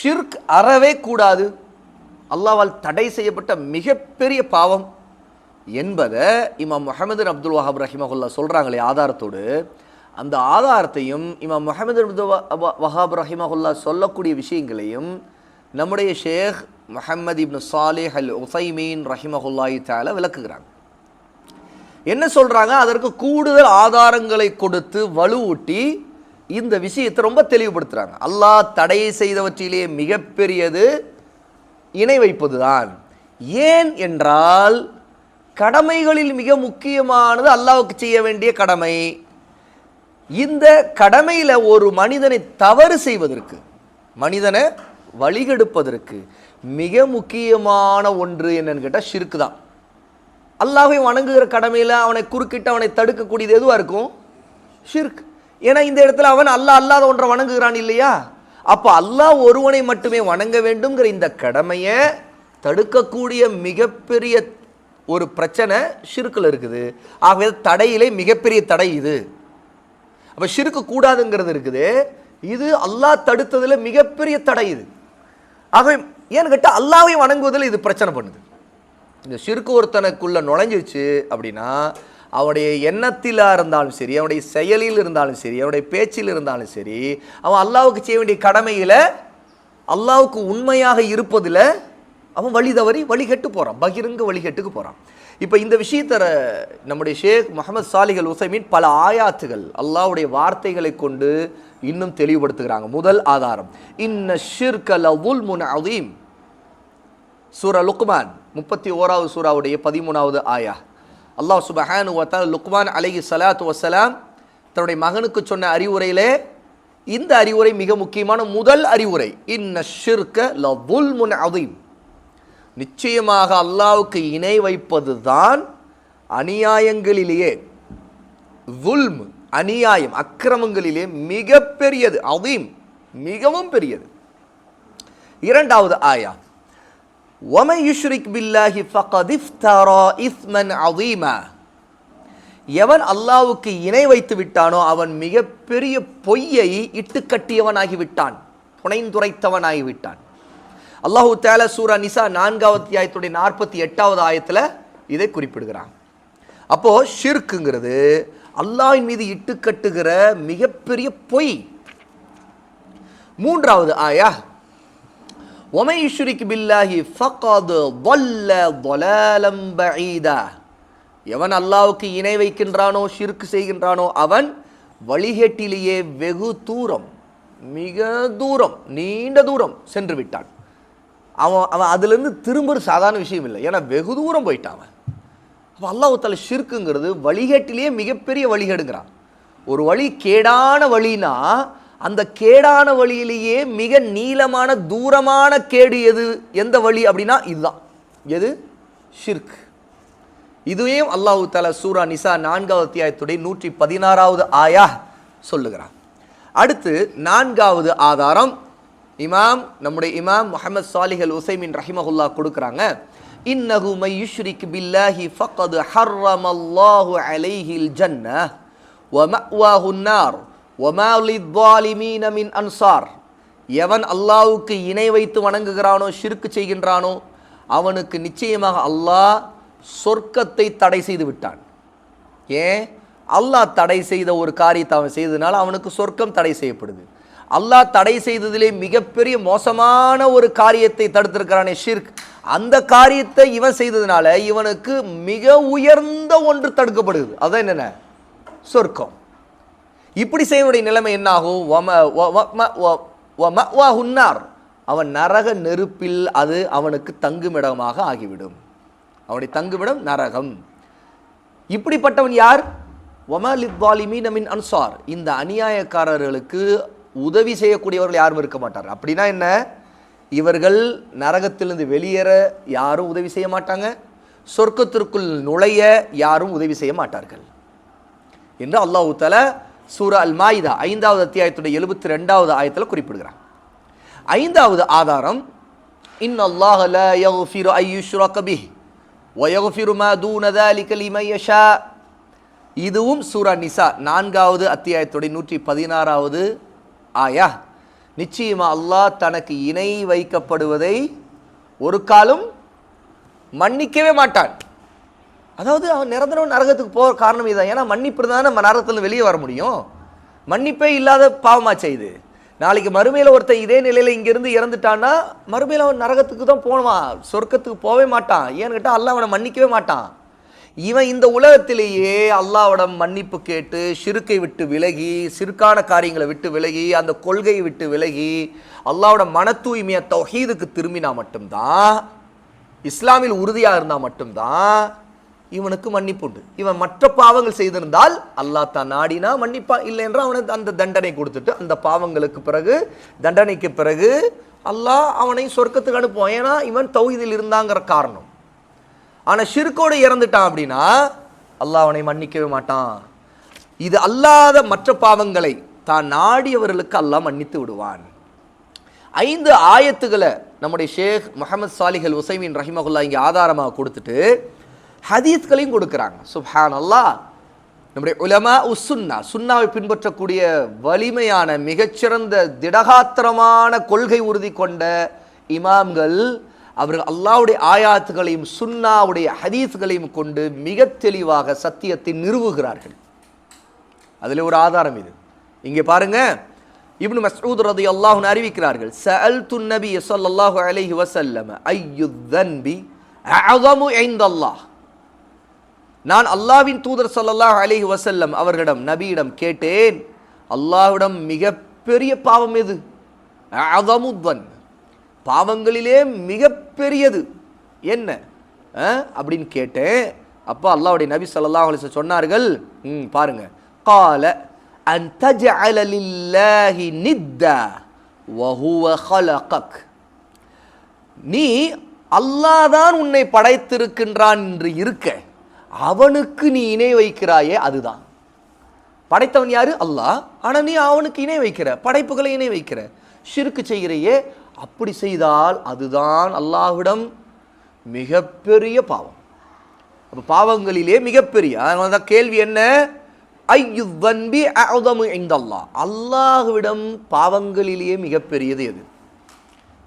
ஷிர்க் அறவே கூடாது. அல்லாவால் தடை செய்யப்பட்ட மிகப்பெரிய பாவம் என்பதை இமாம் முகமது அப்துல் வஹாப் ரஹிமஹுல்லா சொல்கிறாங்களே ஆதாரத்தோடு. அந்த ஆதாரத்தையும் இமாம் முகமது அப்துல் வஹாப் ரஹிமஹுல்லா சொல்லக்கூடிய விஷயங்களையும் நம்முடைய ஷேக் முஹம்மது இப்னு சாலிஹ் அல் உசைமீன் ரஹிமஹுல்லாஹி தால விளக்குகிறாங்க. என்ன சொல்கிறாங்க அதற்கு கூடுதல் ஆதாரங்களை கொடுத்து வலுவூட்டி இந்த விஷயத்தை ரொம்ப தெளிவுபடுத்துகிறாங்க அல்லாஹ் தடை செய்தவற்றிலே மிகப்பெரியது இணை வைப்பதுதான். ஏன் என்றால் கடமைகளில் மிக முக்கியமானது அல்லாவுக்கு செய்ய வேண்டிய கடமை. இந்த கடமையில் ஒரு மனிதனை தவறு செய்வதற்கு மனிதனை வழிகெடுப்பதற்கு மிக முக்கியமான ஒன்று என்னன்னு கேட்டால் ஷிர்க்கு தான். அல்லாவை வணங்குகிற கடமையில் அவனை குறுக்கிட்டு அவனை தடுக்கக்கூடியது எதுவாக இருக்கும்? ஷிர்க் ஏன்னா இந்த இடத்துல அவன் அல்லாஹ் அல்லாத ஒன்றை வணங்குகிறான் இல்லையா? அப்போ அல்லாஹ் ஒருவனை மட்டுமே வணங்க வேண்டும்ங்கிற இந்த கடமையை தடுக்கக்கூடிய மிகப்பெரிய ஒரு பிரச்சனை ஷிருக்கில் இருக்குது. ஆகவே தடையிலே மிகப்பெரிய தடை இது. அப்போ ஷிருக்கு கூடாதுங்கிறது இருக்குது. இது அல்லாஹ் தடுத்ததில் மிகப்பெரிய தடை இது. ஆகவே ஏன்னு கேட்டால் அல்லாவை வணங்குவதில் இது பிரச்சனை பண்ணுது. இந்த சிறுக்கு ஒருத்தனுக்குள்ளே நுழைஞ்சிருச்சு அப்படின்னா அவனுடைய எண்ணத்திலாக இருந்தாலும் சரி அவனுடைய செயலில் இருந்தாலும் சரி அவனுடைய பேச்சில் இருந்தாலும் சரி அவன் அல்லாவுக்கு செய்ய வேண்டிய கடமையில் அல்லாவுக்கு உண்மையாக இருப்பதில் அவன் வழி தவறி வழிகெட்டு போகிறான் பகிரங்க வழிகெட்டுக்கு போகிறான் இப்போ இந்த விஷயத்தை நம்முடைய ஷேக் முகமது சாலிகள் உசைமீன் பல ஆயாத்துகள் அல்லாவுடைய வார்த்தைகளை கொண்டு இன்னும் தெளிவுபடுத்துகிறாங்க. முதல் ஆதாரம் இன்ன ஷிர்கல உல் முன் அதீம் சூரா லுக்மான் முப்பத்தி ஓராவது சூராவுடைய பதிமூணாவது ஆயா. அல்லாஹ் சுபஹானு வத்தால் லுக்மான் அலைஹி சலாத்து வசலாம் தன்னுடைய மகனுக்கு சொன்ன அறிவுரையிலே இந்த அறிவுரை மிக முக்கியமான முதல் அறிவுரை. இன்ன ஷிர்க லவுல் முன் அதீம் நிச்சயமாக அல்லாவுக்கு இணை வைப்பது தான் அநியாயங்களிலேயே வுல்ம் அநியாயம் அக்கிரமங்களிலே மிக பெரியது அதீம் மிகவும் பெரியது. இரண்டாவது ஆயா. ஒமை யுஷ்ரிக் பில்லாஹி ஃபகதிஃப்தரா இஸ்மன் அவீம எவன் அல்லாவுக்கு இணை வைத்து விட்டானோ அவன் மிகப்பெரிய பொய்யை இட்டு இட்டுக்கட்டியவனாகிவிட்டான் புனைந்துரைத்தவனாகிவிட்டான் அல்லாஹூ தேல சூரா நிசா நான்காவது ஆயத்துடைய நாற்பத்தி எட்டாவது ஆயத்தில் இதை குறிப்பிடுகிறான். அப்போது ஷிர்க்குங்கிறது அல்லாஹின் மீது இட்டுக்கட்டுகிற மிகப்பெரிய பொய். மூன்றாவது ஆயா ஒமை யுஷ்ரிக் பில்லாஹி ஃபகாது வல்ல தொலாலம் பஈதா எவன் அல்லாவுக்கு இணை வைக்கின்றானோ ஷிர்க் செய்கின்றானோ அவன் வழிகேட்டிலேயே வெகு தூரம் மிக தூரம் நீண்ட தூரம் சென்று விட்டான். அவன் அவன் அதுலேருந்து ஒரு சாதாரண விஷயம் இல்லை. ஏன்னா வெகு தூரம் போயிட்டான் அவன். அப்போ அல்லாஹால ஷிர்க்குங்கிறது வழிகேட்டிலேயே மிகப்பெரிய வழிகேடுங்கிறான். ஒரு வழி கேடான வழினா அந்த கேடான வழியிலேயே மிக நீளமான தூரமான கேடு எது? எந்த வழி அப்படின்னா இதுதான். எது? ஷிர்க். இதுவையும் அல்லாஹு தாலா சூரா நிசா நான்காவது அத்தியாயத்துடைய நூற்றி பதினாறாவது ஆயா சொல்லுகிறான். அடுத்து நான்காவது ஆதாரம். இமாம் நம்முடைய இமாம் முகமது சாலிஹல் உசைமின் ரஹிமஹுல்லா கொடுக்குறாங்க. இன்னஹு மையுஷ்ரிக் பில்லாஹி ஃபக்கது ஹர்ரமல்லாஹு அலைஹில் ஜன்ன வ மஅவாஹுன் நார் வ மின் அன்சார் எவன் அல்லாவுக்கு இணை வைத்து வணங்குகிறானோ ஷிர்க் செய்கின்றானோ அவனுக்கு நிச்சயமாக அல்லாஹ் சொர்க்கத்தை தடை செய்து விட்டான். ஏன்? அல்லாஹ் தடை செய்த ஒரு காரியத்தை அவன் செய்ததுனால அவனுக்கு சொர்க்கம் தடை செய்யப்படுது. அல்லாஹ் தடை செய்ததிலே மிகப்பெரிய மோசமான ஒரு காரியத்தை தடுத்திருக்கிறானே ஷிர்க். அந்த காரியத்தை இவன் செய்ததுனால இவனுக்கு மிக உயர்ந்த ஒன்று தடுக்கப்படுது அதான் என்னென்ன? சொர்க்கம். இப்படி செய்வனுடைய நிலைமை என்னாகும்? வம- ம- ஹுன்னார். அவன் நரக நெருப்பில் அது அவனுக்கு தங்குமிடமாக ஆகிவிடும். அவனுடைய தங்குமிடம் நரகம். இப்படிப்பட்டவன் யார்? ஒமலிவாலிமீன் அன்சார். இந்த அநியாயக்காரர்களுக்கு உதவி செய்யக்கூடியவர்கள் யாரும் இருக்க மாட்டார். அப்படின்னா என்ன? இவர்கள் நரகத்திலிருந்து வெளியேற யாரும் உதவி செய்ய மாட்டாங்க. சொர்க்கத்திற்குள் நுழைய யாரும் உதவி செய்ய மாட்டார்கள். என்று அல்லாஹு தஆலா சூரா அல் மாயிதா ஐந்தாவது அத்தியாயத்துடைய எழுபத்தி ரெண்டாவது ஆயத்தில் குறிப்பிடுகிறார் ஐந்தாவது ஆதாரம் இன் அல்லாஹ் ல யஃபிரு ஐயுஷ்ரக பிஹி வயஃபிரு மா தூன தாலிக லிமன் யஷா. இதுவும் சூரா நிசா நான்காவது அத்தியாயத்துடைய நூற்றி பதினாறாவது ஆயா. நிச்சயமா அல்லாஹ் தனக்கு இணை வைக்கப்படுவதை ஒரு காலம் மன்னிக்கவே மாட்டான். அதாவது அவன் நிரந்தரம் நரகத்துக்கு போகிற காரணம் இதுதான். ஏன்னா மன்னிப்பு தான் நம்ம நரகத்தில் வெளியே வர முடியும். மன்னிப்பே இல்லாத பாவமாக செய்து நாளைக்கு மறுமையில் ஒருத்தன் இதே நிலையில் இங்கேருந்து இறந்துட்டான்னா மறுமையில் அவன் நரகத்துக்கு தான் போனவான் சொர்க்கத்துக்கு போகவே மாட்டான். ஏன்னு கேட்டால் அல்ல அவனை மன்னிக்கவே மாட்டான். இவன் இந்த உலகத்திலேயே அல்லாஹ்விடம் மன்னிப்பு கேட்டு சிறுக்கை விட்டு விலகி சிறுக்கான காரியங்களை விட்டு விலகி அந்த கொள்கையை விட்டு விலகி அல்லாவோட மன தூய்மையை தொகைதுக்கு திரும்பினா மட்டும்தான் இஸ்லாமில் உறுதியாக இருந்தால் மட்டும்தான் இவனுக்கு மன்னிப்பு உண்டு. இவன் மற்ற பாவங்கள் செய்திருந்தால் அல்லாஹ் தான் நாடினா மன்னிப்பான் இல்லை என்றால் அவனுக்கு அந்த தண்டனை கொடுத்துட்டு அந்த பாவங்களுக்கு பிறகு தண்டனைக்கு பிறகு அல்லாஹ் அவனை சொர்க்கத்துக்கு அனுப்புவான். ஏன்னா இவன் தௌஹிதில் இருந்தாங்கிற காரணம். ஆனால் ஷிர்கோடு இறந்துட்டான் அப்படின்னா அல்லாஹ் அவனை மன்னிக்கவே மாட்டான். இது அல்லாத மற்ற பாவங்களை தான் நாடியவர்களுக்கு அல்லாஹ் மன்னித்து விடுவான். ஐந்து ஆயத்துகளை நம்முடைய ஷேக் முகமது சாலிஹல் உசைமின் ரஹிமகுல்லா இங்கே ஆதாரமாக கொடுத்துட்டு ஹதீஸ்களையும் கொடுக்குறாங்க. சுஹான் அல்லாஹ் நம்முடைய உலமா உசுன்னா சுன்னாவை பின்பற்றக்கூடிய வலிமையான மிகச்சிறந்த திடகாத்திரமான கொள்கை உறுதி கொண்ட இமாம்கள் அவர்கள் அல்லாவுடைய ஆயாத்துகளையும் சுன்னாவுடைய ஹதீஸ்களையும் கொண்டு மிக தெளிவாக சத்தியத்தை நிறுவுகிறார்கள். அதில் ஒரு ஆதாரம் இது. இங்கே பாருங்க இப்னு மஸ்ரூத் ரலியல்லாஹு அன்ஹு அறிவிக்கிறார்கள் சஅல்து நபி ஸல்லல்லாஹு அலைஹி வசல்லம் ஐயு தன்பி ஆகமு ஐந்து அல்லாஹ் நான் அல்லாவின் தூதர் சல்லல்லாஹ் அலிஹி வசல்லம் அவர்களிடம் நபியிடம் கேட்டேன். அல்லாஹ்விடம் மிகப்பெரிய பாவம் எது? அதமுத்வன் பாவங்களிலே மிகப்பெரியது. என்ன? அப்படின்னு கேட்டேன். அப்போ அல்லாவுடைய நபி சல்லாஹ் அலிஸ் சொன்னார்கள் ம் பாருங்க. கால அந்தஜலலில்லாஹி நித்தா வஹுவ ஹலகக் நீ அல்லாதான் உன்னை படைத்திருக்கின்றான் என்று இருக்க. அவனுக்கு நீ இணை வைக்கிறாயே அதுதான். படைத்தவன் யாரு? அல்லாஹ். ஆனால் நீ அவனுக்கு இணை வைக்கிற படைப்புகளை இணை வைக்கிற. ஷிருக்கு செய்கிறையே அப்படி செய்தால் அதுதான் அல்லாஹ்விடம் மிகப்பெரிய பாவம். அப்போ பாவங்களிலே மிகப்பெரிய அதனால தான் கேள்வி என்ன? ஐயு அவுதமு இந்தல்லா அல்லாஹ்விடம் பாவங்களிலேயே மிகப்பெரியது எது?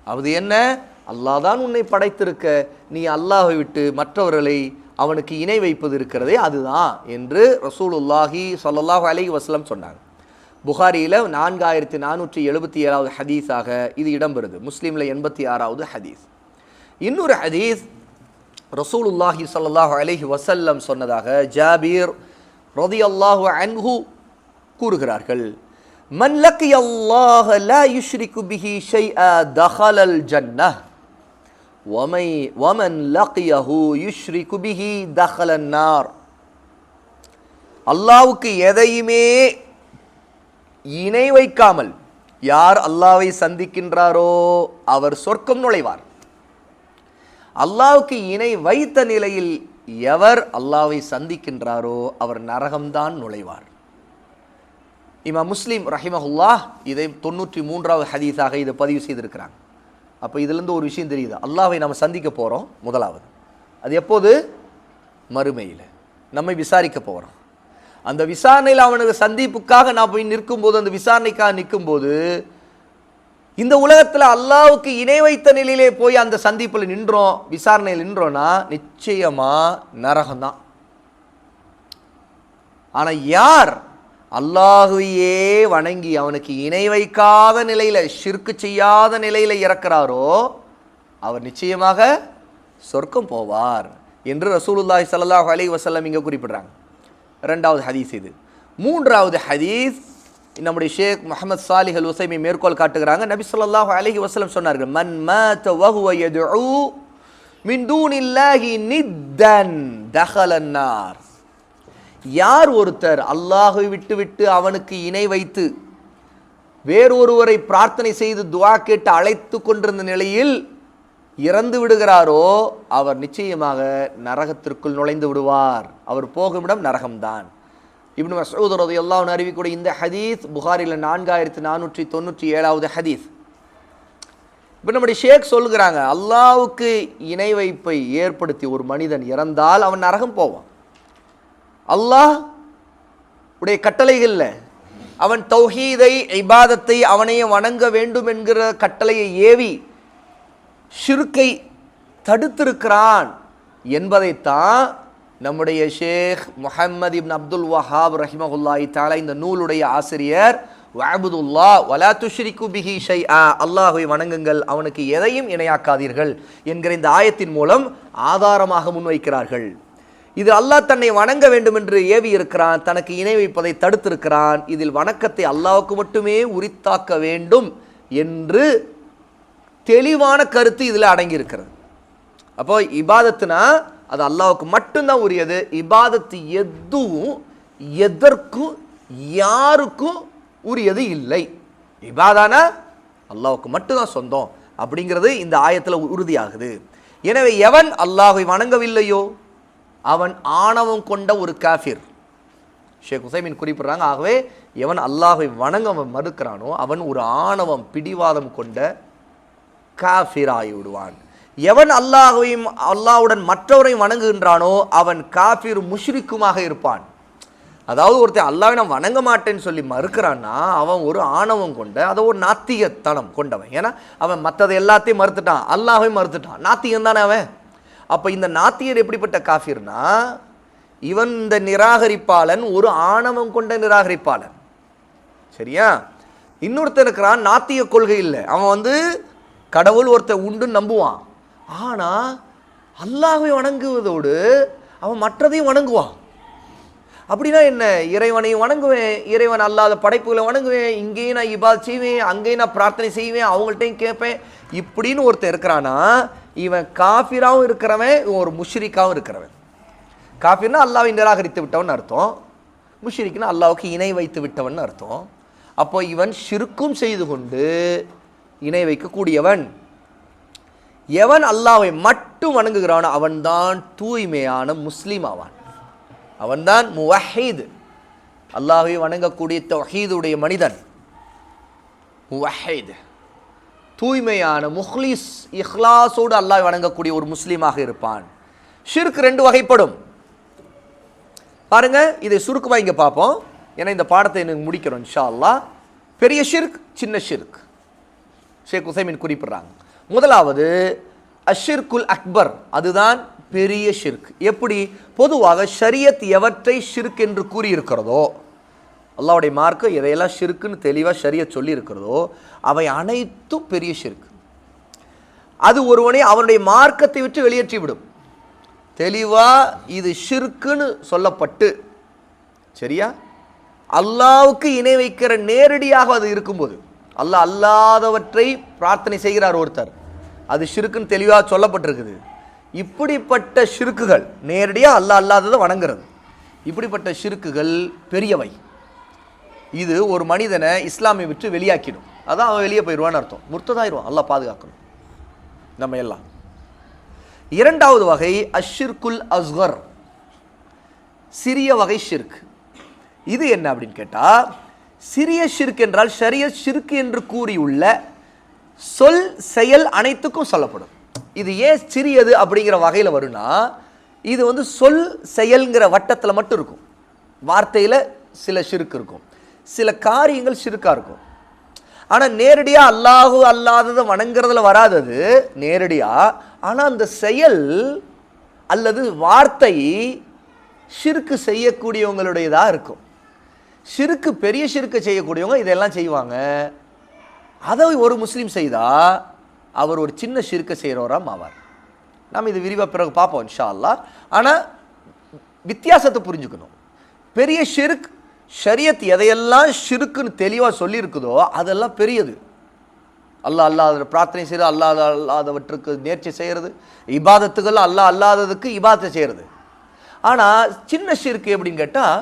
அது என்ன? அல்லாஹ் தான் உன்னை படைத்திருக்க. நீ அல்லாஹை விட்டு மற்றவர்களை அவனுக்கு இணை வைப்பது இருக்கிறதே அதுதான் என்று ரசூலுல்லாஹி ஸல்லல்லாஹு அலி வஸ்லம் சொன்னாங்க. புகாரியில் நான்காயிரத்தி நானூற்றி எழுபத்தி ஏழாவது ஹதீஸாக இது இடம்பெறுது. முஸ்லீமில் எண்பத்தி ஆறாவது ஹதீஸ். இன்னொரு ஹதீஸ் ரசூலுல்லாஹி சல்லாஹு அலைஹி வசல்லம் சொன்னதாக ஜாபீர் ரதியல்லாஹு அன்ஹு கூறுகிறார்கள். மன் லக்கிய அல்லாஹ லா யுஷ்ரிகு பிஹி ஷைஆ தஹலல் ஜன்னஹ் ஒமை ஒமன் லக்கியஹு யுஷ்ரி குபிஹி தஹலன்னார் அல்லாவுக்கு எதையுமே இணை வைக்காமல் யார் அல்லாவை சந்திக்கின்றாரோ அவர் சொர்க்கம் நுழைவார். அல்லாவுக்கு இணை வைத்த நிலையில் எவர் அல்லாவை சந்திக்கின்றாரோ அவர் நரகம்தான் நுழைவார். இமா முஸ்லீம் ரஹிமஹுல்லா இதை தொண்ணூற்றி மூன்றாவது ஹதீஸாக இதை பதிவு செய்திருக்கிறாங்க. அப்போ இதுலேருந்து ஒரு விஷயம் தெரியுது. அல்லாவை நம்ம சந்திக்க போகிறோம் முதலாவது. அது எப்போது? மறுமையில். நம்மை விசாரிக்க போகிறோம் அந்த விசாரணையில் அவனுக்கு சந்திப்புக்காக நான் போய் நிற்கும்போது அந்த விசாரணைக்காக நிற்கும்போது இந்த உலகத்தில் அல்லாவுக்கு இணை வைத்த நிலையிலே போய் அந்த சந்திப்பில் நின்றோம் விசாரணையில் நின்றோன்னா நிச்சயமாக நரகம்தான். ஆனால் யார் அல்லாஹுவையே வணங்கி அவனுக்கு இணை வைக்காத நிலையில் ஷிர்க்கு செய்யாத நிலையில் இறக்குறாரோ அவர் நிச்சயமாக சொர்க்கம் போவார் என்று ரசூலுல்லாஹி சல்லாஹ் அலி வசல்லம் இங்கே குறிப்பிடுறாங்க. ரெண்டாவது ஹதீஸ் இது. மூன்றாவது ஹதீஸ் நம்முடைய ஷேக் முகமது சாலிஹ் அல் மேற்கோள் காட்டுகிறாங்க. நபி சொல்லாஹ் அலைஹி வசலம் சொன்னார்கள் மன் மாத வஹுவ மின் தூனில்லாஹி நித்தன் தஹலன் யார் ஒருத்தர் அல்லாஹை விட்டுவிட்டு அவனுக்கு இணை வைத்து வேறொருவரை பிரார்த்தனை செய்து துவா கேட்டு அழைத்து கொண்டிருந்த நிலையில் இறந்து விடுகிறாரோ அவர் நிச்சயமாக நரகத்திற்குள் நுழைந்து விடுவார். அவர் போகுமிடம் நரகம்தான். இப்னு மசூத் ரலியல்லாஹு அன்ஹு அறிவிக்கூடிய இந்த ஹதீஸ் புகாரில் நான்காயிரத்தி நானூற்றி தொண்ணூற்றி ஏழாவது ஹதீஸ். இப்போ நம்முடைய ஷேக் சொல்கிறாங்க அல்லாவுக்கு இணை வைப்பை ஏற்படுத்தி ஒரு மனிதன் இறந்தால் அவன் நரகம் போவான். அல்லாஹ் உடைய கட்டளைகளில் அவன் தௌஹீதை இபாதத்தை அவனையே வணங்க வேண்டும் என்கிற கட்டளையை ஏவி ஷிருக்கை தடுத்திருக்கிறான் என்பதைத்தான் நம்முடைய ஷேக் முஹம்மது இப்னு அப்துல் வஹாப் ரஹிமகுல்லாஹி தாலா இந்த நூலுடைய ஆசிரியர் வஅபுதுல்லா வலா துஷ்ரிக்கு பிஹி ஷைஆ அல்லாஹ்வை வணங்குங்கள் அவனுக்கு எதையும் இணையாக்காதீர்கள் என்கிற இந்த ஆயத்தின் மூலம் ஆதாரமாக முன்வைக்கிறார்கள். இது அல்லாஹ் தன்னை வணங்க வேண்டும் என்று ஏவி இருக்கிறான் தனக்கு இணை வைப்பதை தடுத்திருக்கிறான். இதில் வணக்கத்தை அல்லாவுக்கு மட்டுமே உரித்தாக்க வேண்டும் என்று தெளிவான கருத்து இதில் அடங்கியிருக்கிறது. அப்போ இபாதத்துனா அது அல்லாவுக்கு மட்டும்தான் உரியது. இபாதத்து எதுவும் எதற்கும் யாருக்கும் உரியது இல்லை. இபாதானா அல்லாவுக்கு மட்டும்தான் சொந்தம் அப்படிங்கிறது இந்த ஆயத்தில் உறுதியாகுது. எனவே எவன் அல்லாஹை வணங்கவில்லையோ அவன் ஆணவம் கொண்ட ஒரு காஃபிர். ஷேக் ஹுசைமின் குறிப்பிட்றாங்க ஆகவே எவன் அல்லாஹை வணங்க அவன் மறுக்கிறானோ அவன் ஒரு ஆணவம் பிடிவாதம் கொண்ட காஃபிராகிவிடுவான் எவன் அல்லாஹையும் அல்லாஹ்வுடன் மற்றவரையும் வணங்குகின்றானோ அவன் காஃபிர் முஷ்ரிக்குமாக இருப்பான். அதாவது ஒருத்தன் அல்லாவை நான் வணங்க மாட்டேன்னு சொல்லி மறுக்கிறான்னா அவன் ஒரு ஆணவம் கொண்ட அதை ஒரு நாத்திகத்தனம் கொண்டவன். ஏன்னா அவன் மற்றதை எல்லாத்தையும் மறுத்துட்டான் அல்லாஹையும் மறுத்துட்டான். நாத்திகம் தானே அவன்? அப்போ இந்த நாத்தியர் எப்படிப்பட்ட காஃபிர்னா இவன் இந்த நிராகரிப்பாளன் ஒரு ஆணவம் கொண்ட நிராகரிப்பாளன். சரியா? இன்னொருத்தன் இருக்கிறான் நாத்திய கொள்கை இல்லை. அவன் வந்து கடவுள் ஒருத்தன் உண்டுன்னு நம்புவான். ஆனால் அல்லாவை வணங்குவதோடு அவன் மற்றதையும் வணங்குவான். அப்படின்னா என்ன? இறைவனையும் வணங்குவேன் இறைவன் அல்லாத படைப்புகளை வணங்குவேன் இங்கேயும் நான் இபாத் செய்வேன் அங்கேயும் நான் பிரார்த்தனை செய்வேன் அவங்கள்ட்டையும் கேட்பேன். இப்படின்னு ஒருத்தர் இருக்கிறான்னா இவன் காஃபிராவும் இருக்கிறவன் இவன் ஒரு முஷ்ரிக்காவும் இருக்கிறவன். காஃபிர்னா அல்லாவை நிராகரித்து விட்டவன் அர்த்தம். முஷ்ரிக்னா அல்லாவுக்கு இணை வைத்து விட்டவன் அர்த்தம். அப்போ இவன் ஷிருக்கும் செய்து கொண்டு இணை வைக்கக்கூடியவன். எவன் அல்லாவை மட்டும் வணங்குகிறானோ அவன்தான் தூய்மையான முஸ்லீம் ஆவான். அவன்தான் முவஹீத். அல்லாஹை வணங்கக்கூடிய தொஹீதுடைய மனிதன். முவஹீது. தூய்மையான முஹ்லீஸ் இஹ்லாஸோடு அல்லாஹ் வணங்கக்கூடிய ஒரு முஸ்லீமாக இருப்பான். ஷிர்க் ரெண்டு வகைப்படும். பாருங்க இதை சுருக்கமாக இங்கே பார்ப்போம். ஏன்னா இந்த பாடத்தை எனக்கு முடிக்கிறோம் இன்ஷா அல்லாஹ் பெரிய ஷிர்க் சின்ன ஷிர்க். ஷேக் உசைமின் குறிப்பிடுறாங்க. முதலாவது அஷிர்குல் அக்பர். அதுதான் பெரிய ஷிர்க். எப்படி? பொதுவாக ஷரியத் எவற்றை ஷிர்க் என்று கூறியிருக்கிறதோ அல்லாவுடைய மார்க்கம் எதையெல்லாம் ஷிர்க்குன்னு தெளிவாக சரியாக சொல்லியிருக்கிறதோ அவை அனைத்தும் பெரிய ஷிர்க் அது ஒருவனை அவனுடைய மார்க்கத்தை விட்டு வெளியேற்றி விடும். தெளிவாக இது ஷிர்க்குன்னு சொல்லப்பட்டு சரியா? அல்லாவுக்கு இணை வைக்கிற நேரடியாக அது இருக்கும்போது அல்லாஹ் அல்லாதவற்றை பிரார்த்தனை செய்கிறார் ஒருத்தர். அது ஷிருக்குன்னு தெளிவாக சொல்லப்பட்டிருக்குது. இப்படிப்பட்ட ஷிருக்குகள் நேரடியாக அல்லாஹ் அல்லாததை வணங்குறது. இப்படிப்பட்ட ஷிருக்குகள் பெரியவை. இது ஒரு மனிதனை இஸ்லாமை விட்டு வெளியாக்கிடும். அதான் அவன் வெளியே போயிடுவான்னு அர்த்தம். முர்த்ததாயிருவான் அல்லா பாதுகாக்கணும். நம்ம எல்லாம். இரண்டாவது வகை அஷிர்குல் அஸ்கர். சிறிய வகை ஷிர்க். இது என்ன அப்படின்னு கேட்டால் சிறிய ஷிர்க் என்றால் ஷரிய ஷிர்க் என்று கூறியுள்ள சொல் செயல் அனைத்துக்கும் சொல்லப்படும். இது ஏன் சிறியது அப்படிங்கிற வகையில் வரும்னா இது வந்து சொல் செயல்ங்கிற வட்டத்தில் மட்டும் இருக்கும். வார்த்தையில் சில ஷிர்க் இருக்கும். சில காரியங்கள் சிறுக்காக இருக்கும். ஆனால் நேரடியாக அல்லாஹு அல்லாததை வணங்குறதுல வராதது நேரடியாக ஆனால் அந்த செயல் அல்லது வார்த்தை சிறுக்கு செய்யக்கூடியவங்களுடையதாக இருக்கும். சிறுக்கு பெரிய சிறுக்கு செய்யக்கூடியவங்க இதெல்லாம் செய்வாங்க. அதை ஒரு முஸ்லீம் செய்தால் அவர் ஒரு சின்ன சிறுக்கை செய்கிறவராம் ஆவார். நாம் இது விரிவாக பிறகு பார்ப்போம் இன்ஷா அல்லாஹ். ஆனால் வித்தியாசத்தை புரிஞ்சுக்கணும். பெரிய ஷிர்க் ஷரியத் எதையெல்லாம் ஷிருக்குன்னு தெளிவாக சொல்லியிருக்குதோ அதெல்லாம் பெரியது. அல்லாஹ் அல்லாத பிரார்த்தனை செய்கிறது அல்லாத அல்லாதவற்றுக்கு நேர்ச்சி செய்கிறது. இபாதத்துகள் அல்லாஹ் அல்லாததுக்கு இபாதத்தை செய்கிறது. ஆனால் சின்ன ஷிருக்கு எப்படின்னு கேட்டால்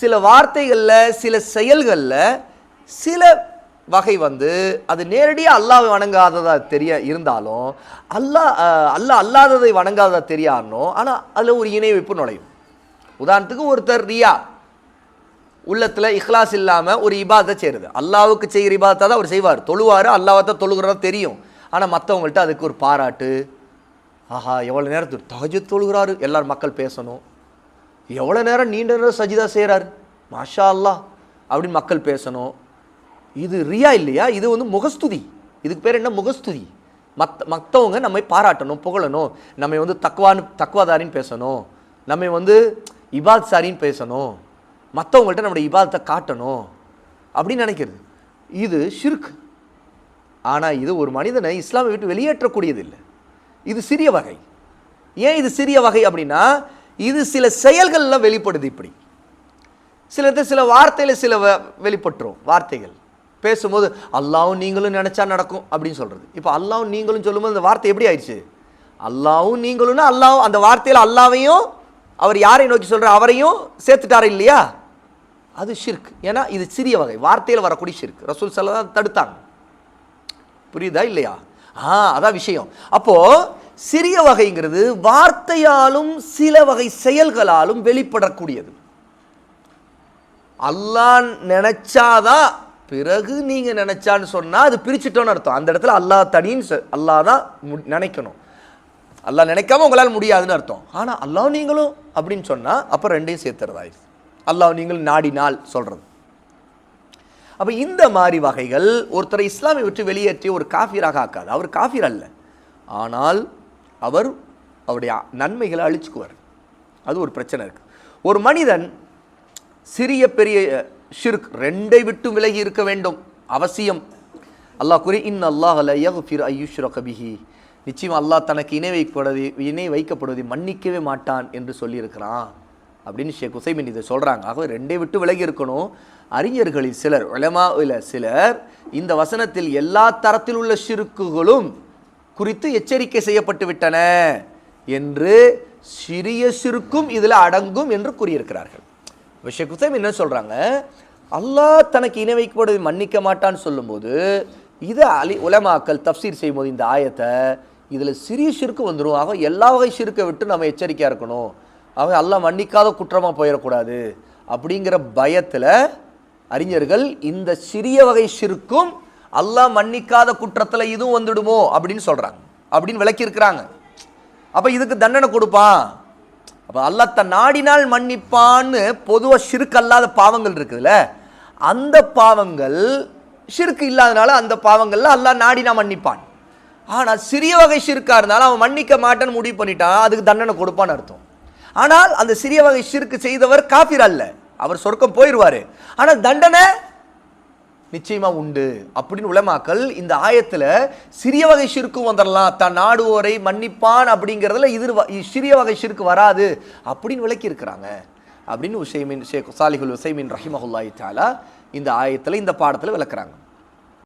சில வார்த்தைகளில் சில செயல்களில் சில வகை வந்து அது நேரடியாக அல்லாவை வணங்காததாக தெரிய இருந்தாலும் அல்லாஹ் அல்லா அல்லாஹ் அல்லாததை வணங்காததாக தெரியாதனோ ஆனால் அதில் ஒரு இணை வைப்பு நுழையும். உதாரணத்துக்கு ஒருத்தர் ரியா. உள்ளத்தில் இஹ்லாஸ் இல்லாமல் ஒரு இபாதத்தை செய்கிறது அல்லாவுக்கு செய்கிற இபாதத்தை தான் அவர் செய்வார். தொழுவார் அல்லாவை தான் தொழுகிறதா தெரியும். ஆனால் மற்றவங்கள்ட்ட அதுக்கு ஒரு பாராட்டு. ஆஹா எவ்வளோ நேரத்துக்கு தகஜு தொழுகிறாரு. எல்லாரும் மக்கள் பேசணும். எவ்வளோ நேரம் நீண்ட நேரம் சஜிதா செய்கிறார் மாஷா அல்லாஹ் அப்படின்னு மக்கள் பேசணும். இது ரியா இல்லையா? இது வந்து முகஸ்துதி. இதுக்கு பேர் என்ன? முகஸ்துதி. மத் மற்றவங்க நம்மை பாராட்டணும் புகழணும். நம்மை வந்து தக்குவான்னு தக்குவாதாரின்னு பேசணும். நம்மை வந்து இபாத் சாரின்னு பேசணும். மற்றவங்கள்ட்ட நம்முடைய இபாதத்தை காட்டணும் அப்படின்னு நினைக்கிறது. இது ஷிர்க் ஆனால் இது ஒரு மனிதனை இஸ்லாமை விட்டு வெளியேற்றக்கூடியது இல்லை இது சிறிய வகை. ஏன் இது சிறிய வகை அப்படின்னா இது சில செயல்கள்லாம் வெளிப்படுது இப்படி. சிலது சில வார்த்தையில் சில வ- வெளிப்பட்டுரும் வார்த்தைகள். பேசும்போது அல்லாவும் நீங்களும் நினச்சா நடக்கும் அப்படின்னு சொல்கிறது இப்போ அல்லாவும் நீங்களும் சொல்லும்போது அந்த வார்த்தை எப்படி ஆயிடுச்சு? அல்லாவும் நீங்களும்னா அல்லாவும் அந்த வார்த்தையில் அல்லாவையும் அவர் யாரை நோக்கி சொல்கிற அவரையும் சேர்த்துட்டாரு இல்லையா? அது ஷிர்க் ஏன்னா இது சிறிய வகை. வார்த்தையில் வரக்கூடிய ஷிர்க் ரசூல் சல்லா தடுத்தாங்க. புரியுதா இல்லையா? ஆ அதான் விஷயம். அப்போது சிறிய வகைங்கிறது வார்த்தையாலும் சில வகை செயல்களாலும் வெளிப்படக்கூடியது. அல்லான் நினைச்சாதான் பிறகு நீங்க நினைச்சான்னு சொன்னா அது பிரிச்சுட்டோன்னு அர்த்தம். அந்த இடத்துல அல்லாஹ் தனின்னு அல்லாஹ் தான் மு- நினைக்கணும். அல்லாஹ் நினைக்காம உங்களால் முடியாதுன்னு அர்த்தம். ஆனால் அல்லாஹ் நீங்களும் அப்படின்னு சொன்னா அப்போ ரெண்டையும் சேர்த்துறதாயிருது அல்லாஹ் நீங்களும் நாடினால் சொல்கிறது அப்போ இந்த மாதிரி வகைகள் ஒருத்தரை இஸ்லாமை விட்டு வெளியேற்றி ஒரு காஃபிராக ஆக்காது. அவர் காஃபிர் அல்ல. ஆனால் அவர் அவருடைய நன்மைகளை அழிச்சுக்குவார். அது ஒரு பிரச்சனை இருக்குது ஒரு மனிதன் சிறிய பெரிய ஷிர்க் ரெண்டை விட்டு விலகி இருக்க வேண்டும். அவசியம். அல்லாஹ் குறி இன் அல்லாஹ் ல யக்ஃபிர் கபிஹி நிச்சயம் அல்லாஹ் தனக்கு இணை வைக்கப்படுவதை இணை வைக்கப்படுவதை மன்னிக்கவே மாட்டான் என்று சொல்லியிருக்கிறான். அப்படின்னு ஷேக் உசைமின் இதை சொல்கிறாங்க ஆகவே ரெண்டை விட்டு விலகி இருக்கணும். அறிஞர்களில் சிலர் உலமாவில் சிலர் இந்த வசனத்தில் எல்லா தரத்தில் உள்ள சிறுக்குகளும் குறித்து எச்சரிக்கை செய்யப்பட்டு விட்டன என்று சிறிய சிறுக்கும் இதில் அடங்கும் என்று கூறியிருக்கிறார்கள். ஷேக் உசைம் என்ன சொல்கிறாங்க அல்லாஹ் தனக்கு இணை வைக்கப்படுவதை மன்னிக்க மாட்டான்னு சொல்லும்போது இதை அலி உலமாக்கல் தப்சீர் செய்யும்போது இந்த ஆயத்தை இதில் சிறிய சிறுக்கு வந்துடும் ஆக எல்லா வகை சிறுக்கை விட்டு நம்ம எச்சரிக்கையாக இருக்கணும். அவன் எல்லாம் மன்னிக்காத குற்றமாக போயிடக்கூடாது அப்படிங்கிற பயத்தில் அறிஞர்கள் இந்த சிறிய வகை சிறுக்கும் அல்லாஹ் மன்னிக்காத குற்றத்தில் இதுவும் வந்துடுமோ அப்படின்னு சொல்கிறாங்க அப்படின்னு விளக்கியிருக்கிறாங்க. அப்போ இதுக்கு தண்டனை கொடுப்பான். அப்போ அல்லாஹ் தன் நாடினால் மன்னிப்பான்னு பொதுவாக சிறுக்கு அல்லாத பாவங்கள் இருக்குதுல்ல அந்த பாவங்கள் சிறுக்கு இல்லாதனால அந்த பாவங்களில் அல்லாஹ் நாடினா மன்னிப்பான். ஆனால் சிறிய வகை சிறுக்காக இருந்தாலும் அவன் மன்னிக்க மாட்டேன்னு முடிவு பண்ணிட்டான் அதுக்கு தண்டனை கொடுப்பான்னு அர்த்தம். ஆனால் அந்த சிறிய வகை ஷிர்க் செய்தவர் காஃபிர் அல்ல. அவர் சொர்க்கம் போயிடுவார் ஆனால் தண்டனை நிச்சயமா உண்டு அப்படின்னு உலமாக்கல் இந்த ஆயத்துல சிறிய வகை ஷிர்க்கும் வந்துடலாம் தான் நாடுவோரை மன்னிப்பான் அப்படிங்கிறதுல இது வ- சிறிய வகை ஷிர்க்கு வராது அப்படின்னு விளக்கி இருக்கிறாங்க அப்படின்னு உசைமின் ஷேக் சாலிகுல் உசைமின் ரஹிமஹுல்லாய் தாலா இந்த ஆயத்துல இந்த பாடத்துல விளக்குறாங்க.